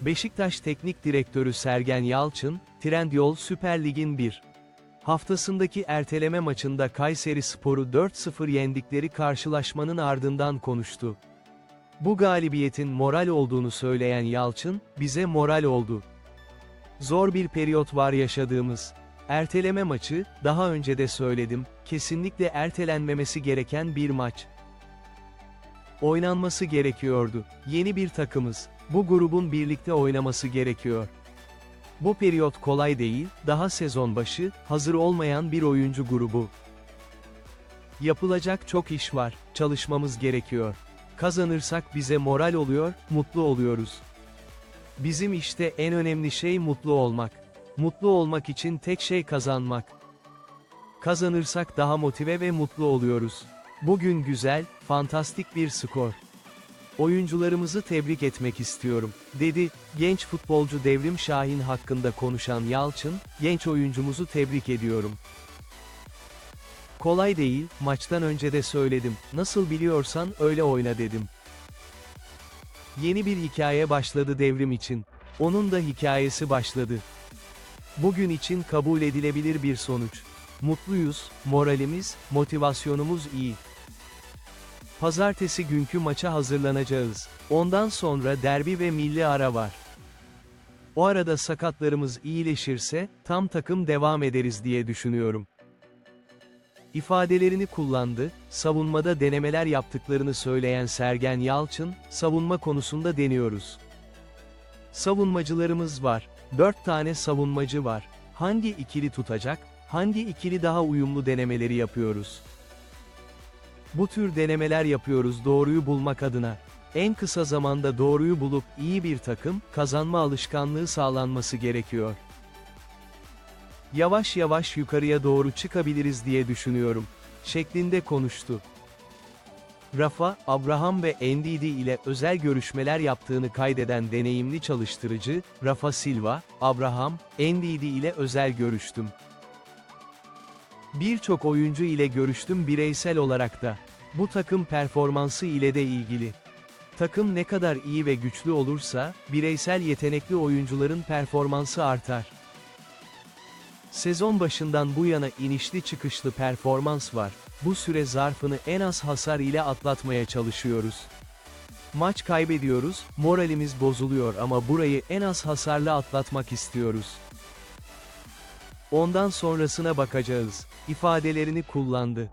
Beşiktaş Teknik Direktörü Sergen Yalçın, Trendyol Süper Lig'in 1 haftasındaki erteleme maçında Kayseri Spor'u 4-0 yendikleri karşılaşmanın ardından konuştu. Bu galibiyetin moral olduğunu söyleyen Yalçın, bize moral oldu. Zor bir periyot var yaşadığımız. Erteleme maçı, daha önce de söyledim, kesinlikle ertelenmemesi gereken bir maç. Oynanması gerekiyordu. Yeni bir takımız. Bu grubun birlikte oynaması gerekiyor. Bu periyot kolay değil, daha sezon başı, hazır olmayan bir oyuncu grubu. Yapılacak çok iş var, çalışmamız gerekiyor. Kazanırsak bize moral oluyor, mutlu oluyoruz. Bizim işte en önemli şey mutlu olmak. Mutlu olmak için tek şey kazanmak. Kazanırsak daha motive ve mutlu oluyoruz. Bugün güzel, fantastik bir skor. Oyuncularımızı tebrik etmek istiyorum, dedi, genç futbolcu Devrim Şahin hakkında konuşan Yalçın, genç oyuncumuzu tebrik ediyorum. Kolay değil, maçtan önce de söyledim, nasıl biliyorsan öyle oyna dedim. Yeni bir hikaye başladı devrim için. Onun da hikayesi başladı. Bugün için kabul edilebilir bir sonuç. Mutluyuz, moralimiz, motivasyonumuz iyi. Pazartesi günkü maça hazırlanacağız. Ondan sonra derbi ve milli ara var. O arada sakatlarımız iyileşirse, tam takım devam ederiz diye düşünüyorum. İfadelerini kullandı, savunmada denemeler yaptıklarını söyleyen Sergen Yalçın, savunma konusunda deniyoruz. Savunmacılarımız var. 4 tane savunmacı var. Hangi ikili tutacak, hangi ikili daha uyumlu denemeleri yapıyoruz. Bu tür denemeler yapıyoruz doğruyu bulmak adına. En kısa zamanda doğruyu bulup iyi bir takım, kazanma alışkanlığı sağlanması gerekiyor. Yavaş yavaş yukarıya doğru çıkabiliriz diye düşünüyorum. Şeklinde konuştu. Rafa, Abraham ve Ndidi ile özel görüşmeler yaptığını kaydeden deneyimli çalıştırıcı, Rafa Silva, Abraham, Ndidi ile özel görüştüm. Birçok oyuncu ile görüştüm bireysel olarak da. Bu takım performansı ile de ilgili. Takım ne kadar iyi ve güçlü olursa, bireysel yetenekli oyuncuların performansı artar. Sezon başından bu yana inişli çıkışlı performans var. Bu süre zarfını en az hasar ile atlatmaya çalışıyoruz. Maç kaybediyoruz, moralimiz bozuluyor ama burayı en az hasarla atlatmak istiyoruz. Ondan sonrasına bakacağız, ifadelerini kullandı.